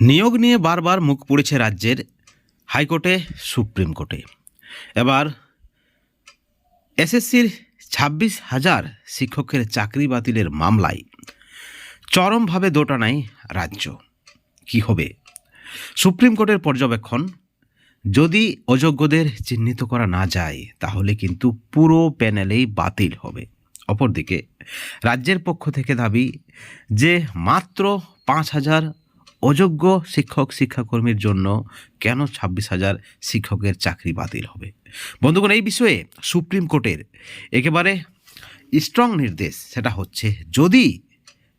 নিয়োগ নিয়ে বারবার মুখ পুড়েছে রাজ্যের হাইকোর্টে, সুপ্রিম কোর্টে। এবার এসএসসির ছাব্বিশ হাজার শিক্ষকের চাকরি বাতিলের মামলায় চরমভাবে দোটানায় রাজ্য। কি হবে? সুপ্রিম কোর্টের পর্যবেক্ষণ, যদি অযোগ্যদের চিহ্নিত করা না যায়, তাহলে কিন্তু পুরো প্যানেলেই বাতিল হবে। অপরদিকে, রাজ্যের পক্ষ থেকে দাবি যে মাত্র পাঁচ হাজার অযোগ্য শিক্ষক, শিক্ষাকর্মীর জন্য কেন ছাব্বিশ হাজার শিক্ষকের চাকরি বাতিল হবে? বন্ধুগণ, এই বিষয়ে সুপ্রিম কোর্টের একেবারে স্ট্রং নির্দেশ সেটা হচ্ছে, যদি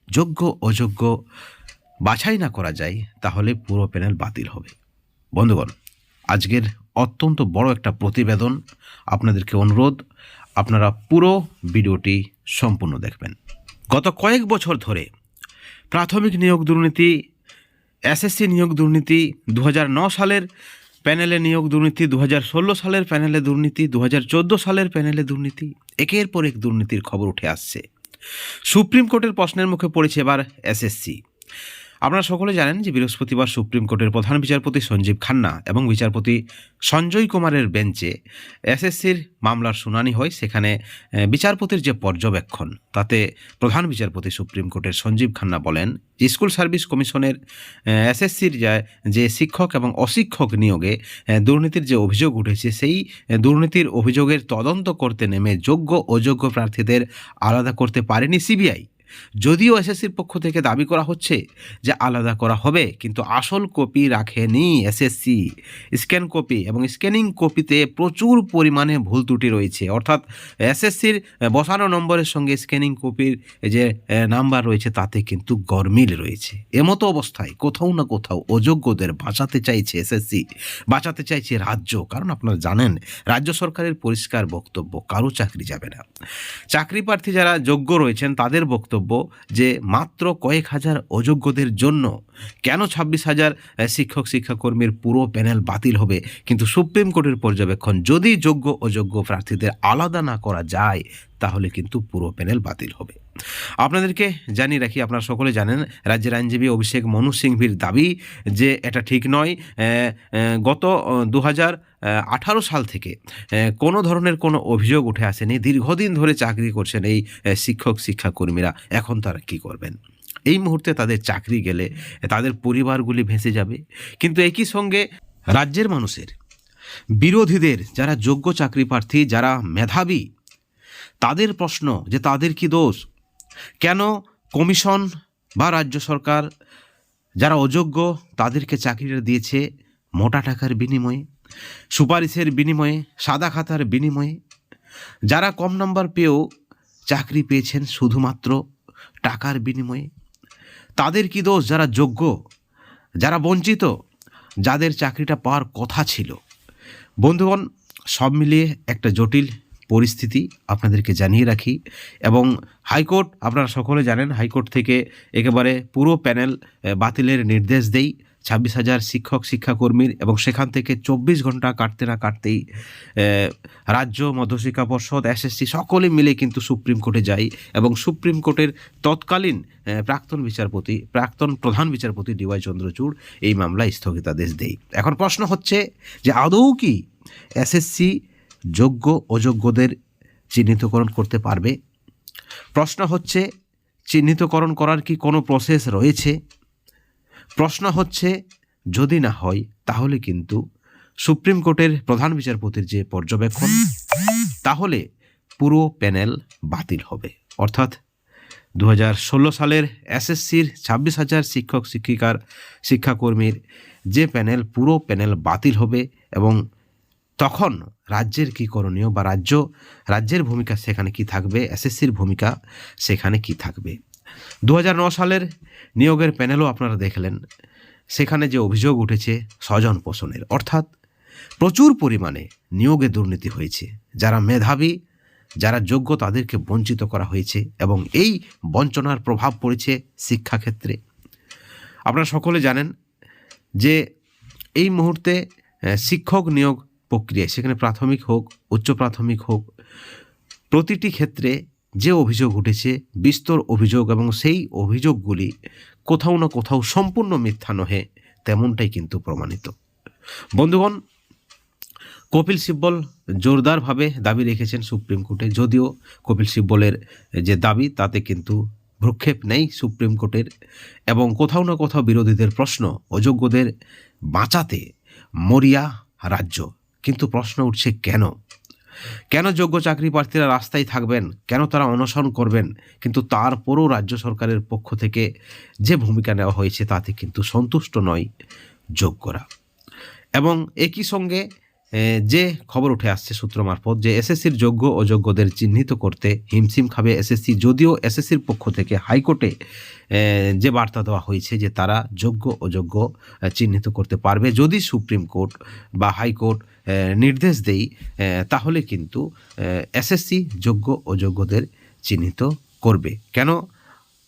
যোগ্য, অযোগ্য বাছাই না করা যায়, তাহলে পুরো প্যানেল বাতিল হবে। বন্ধুগণ, আজকের অত্যন্ত বড় একটা প্রতিবেদন আপনাদেরকে অনুরোধ, আপনারা পুরো ভিডিওটি সম্পূর্ণ দেখবেন। গত কয়েক বছর ধরে প্রাথমিক নিয়োগ দুর্নীতি এসএসসি নিয়োগ দুর্নীতি দু সালের প্যানেলে নিয়োগ দুর্নীতি দু হাজার ষোলো সালের প্যানেলে দুর্নীতি দু হাজার চোদ্দ সালের প্যানেলে দুর্নীতি। একের পর এক দুর্নীতির খবর উঠে আসছে। সুপ্রিম কোর্টের প্রশ্নের মুখে পড়েছে এবার এসএসসি। আপনারা সকলে জানেন যে বৃহস্পতিবার সুপ্রিম কোর্টের প্রধান বিচারপতি সঞ্জীব খান্না এবং বিচারপতি সঞ্জয় কুমারের বেঞ্চে এসএসসির মামলার শুনানি হয়। সেখানে বিচারপতির যে পর্যবেক্ষণ, তাতে প্রধান বিচারপতি সুপ্রিম কোর্টের সঞ্জীব খান্না বলেন যে স্কুল সার্ভিস কমিশনের এসএসসির যে শিক্ষক এবং অশিক্ষক নিয়োগে দুর্নীতির যে অভিযোগ উঠেছে, সেই দুর্নীতির অভিযোগের তদন্ত করতে নেমে যোগ্য অযোগ্য প্রার্থীদের আলাদা করতে পারেনি সিবিআই। যদিও এসএসসির পক্ষ থেকে দাবি করা হচ্ছে যে আলাদা করা হবে, কিন্তু আসল কপি রাখেনি এসএসসি। স্ক্যান কপি এবং স্ক্যানিং কপিতে প্রচুর পরিমাণে ভুল ত্রুটি রয়েছে। অর্থাৎ এসএসসির বসানো নম্বরের সঙ্গে স্ক্যানিং কপির যে নাম্বার রয়েছে, তাতে কিন্তু গরমিল রয়েছে। এমতো অবস্থায় কোথাও না কোথাও অযোগ্যদের বাঁচাতে চাইছে এসএসসি, বাঁচাতে চাইছে রাজ্য। কারণ আপনারা জানেন, রাজ্য সরকারের পরিষ্কার বক্তব্য, কারও চাকরি যাবে না। চাকরি প্রার্থী যারা যোগ্য রয়েছেন, তাদের বক্তব্য যে মাত্র কয়েক হাজার অযোগ্যদের জন্য কেন ছাব্বিশ হাজার শিক্ষক, শিক্ষাকর্মীর পুরো প্যানেল বাতিল হবে? কিন্তু সুপ্রিম কোর্টের পর্যবেক্ষণ, যদি যোগ্য, অযোগ্য প্রার্থীদের আলাদা না করা যায়, তাহলে কিন্তু পুরো প্যানেল বাতিল হবে। আপনাদেরকে জানিয়ে রাখি, আপনারা সকলে জানেন, রাজ্যের আইনজীবী অভিষেক মনু সিংভির দাবি যে এটা ঠিক নয় গত দু আঠারো সাল থেকে কোনো ধরনের কোনো অভিযোগ উঠে আসেনি, দীর্ঘদিন ধরে চাকরি করছেন এই শিক্ষক শিক্ষাকর্মীরা, এখন তারা কি করবেন? এই মুহূর্তে তাদের চাকরি গেলে তাদের পরিবারগুলি ভেসে যাবে, কিন্তু একই সঙ্গে রাজ্যের মানুষের, বিরোধীদের যারা যোগ্য চাকরি প্রার্থী, যারা মেধাবী, তাদের প্রশ্ন যে তাদের কি দোষ? কেন কমিশন বা রাজ্য সরকার যারা অযোগ্য তাদেরকে চাকরিটা দিয়েছে মোটা টাকার বিনিময়ে, সুপারিশের বিনিময়ে, সাদা খাতার বিনিময়ে? যারা কম নাম্বার পেয়েও চাকরি পেয়েছেন শুধুমাত্র টাকার বিনিময়ে? তাদের কি দোষ যারা যোগ্য, যারা বঞ্চিত, যাদের চাকরিটা পাওয়ার কথা ছিল? বন্ধুগণ, সব মিলিয়ে একটা জটিল পরিস্থিতি আপনাদেরকে জানিয়ে রাখি এবং হাইকোর্ট, আপনারা সকলে জানেন, হাইকোর্ট থেকে একেবারে পুরো প্যানেল বাতিলের নির্দেশ দেই। ছাব্বিশ হাজার শিক্ষক, শিক্ষাকর্মীর এবং সেখান থেকে চব্বিশ ঘণ্টা কাটতে না কাটতেই রাজ্য মধ্যশিক্ষা পর্ষদ এসএসসি সকলে মিলে কিন্তু সুপ্রিম কোর্টে যাই এবং সুপ্রিম কোর্টের তৎকালীন প্রাক্তন বিচারপতি, প্রাক্তন প্রধান বিচারপতি ডিওয়াই চন্দ্রচূড় এই মামলায় স্থগিতাদেশ দেই। এখন প্রশ্ন হচ্ছে যে আদৌ কি এসএসসি যোগ্য, অযোগ্যদের চিহ্নিতকরণ করতে পারবে। প্রশ্ন হচ্ছে, চিহ্নিতকরণ করার কি কোনো প্রসেস রয়েছে? প্রশ্ন হচ্ছে, যদি না হয়, তাহলে কিন্তু সুপ্রিম কোর্টের প্রধান বিচারপতির যে পর্যবেক্ষণ, তাহলে পুরো প্যানেল বাতিল হবে। অর্থাৎ দু হাজার ষোলো সালের এসএসসির ছাব্বিশ হাজার শিক্ষক, শিক্ষিকার, শিক্ষাকর্মীর যে প্যানেল, পুরো প্যানেল বাতিল হবে এবং তখন রাজ্যের কী করণীয় বা রাজ্য, রাজ্যের ভূমিকা সেখানে কি থাকবে এসএসসির ভূমিকা সেখানে কি থাকবে? দু সালের নিয়োগের প্যানেলও আপনারা দেখলেন। সেখানে যে অভিযোগ উঠেছে স্বজন পোষণের, অর্থাৎ প্রচুর পরিমাণে নিয়োগে দুর্নীতি হয়েছে। যারা মেধাবী, যারা যোগ্য তাদেরকে বঞ্চিত করা হয়েছে এবং এই বঞ্চনার প্রভাব পড়েছে শিক্ষাক্ষেত্রে। আপনারা সকলে জানেন যে এই মুহূর্তে শিক্ষক নিয়োগ প্রক্রিয়ায়, সেখানে প্রাথমিক হোক, উচ্চ প্রাথমিক হোক, প্রতিটি ক্ষেত্রে যে অভিযোগ উঠেছে বিস্তর অভিযোগ এবং সেই অভিযোগগুলি কোথাও না কোথাও সম্পূর্ণ মিথ্যা নহে, তেমনটাই কিন্তু প্রমাণিত। বন্ধুগণ, কপিল সিব্বল জোরদারভাবে দাবি রেখেছেন সুপ্রিম কোর্টে, যদিও কপিল সিব্বলের যে দাবি, তাতে কিন্তু ভ্রক্ষেপ নেই সুপ্রিম কোর্টের এবং কোথাও না কোথাও বিরোধীদের প্রশ্ন, অযোগ্যদের বাঁচাতে মরিয়া রাজ্য কিন্তু প্রশ্ন উঠছে কেন? কেন যোগ্য চাকরি প্রার্থীরা রাস্তায় থাকবেন? কেন তারা অনশন করবেন? কিন্তু তারপরও রাজ্য সরকারের পক্ষ থেকে যে ভূমিকা নেওয়া হয়েছে তাতে কিন্তু সন্তুষ্ট নয় যোগ্যরা। এবং একই সঙ্গে যে খবর উঠে আসছে সূত্র মারফত যে এসএসসির যোগ্য অযোগ্যদের চিহ্নিত করতে হিমশিম খাবে এসএসসি, যদিও এসএসসির পক্ষ থেকে হাইকোর্টে যে বার্তা দেওয়া হয়েছে যে তারা যোগ্য অযোগ্য চিহ্নিত করতে পারবে, যদি সুপ্রিম কোর্ট বা হাইকোর্ট নির্দেশ দেই তাহলে কিন্তু এসএসসি যোগ্য অযোগ্যদের চিহ্নিত করবে। কেন?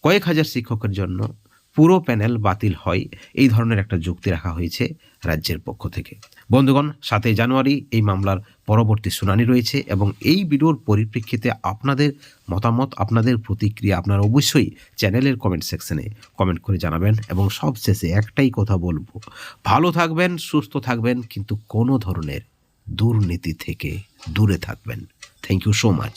কয়েক হাজার শিক্ষকের জন্য পুরো প্যানেল বাতিল হয়, এই ধরনের একটা যুক্তি রাখা হয়েছে রাজ্যের পক্ষ থেকে। বন্ধুগণ, সাতই জানুয়ারি এই মামলার পরবর্তী শুনানি রয়েছে এবং এই ভিডিওর পরিপ্রেক্ষিতে আপনাদের মতামত, আপনাদের প্রতিক্রিয়া আপনারা অবশ্যই চ্যানেলের কমেন্ট সেকশনে কমেন্ট করে জানাবেন এবং সবশেষে একটাই কথা বলব। ভালো থাকবেন, সুস্থ থাকবেন, কিন্তু কোনো ধরনের দুর্নীতি থেকে দূরে থাকবেন। Thank you so much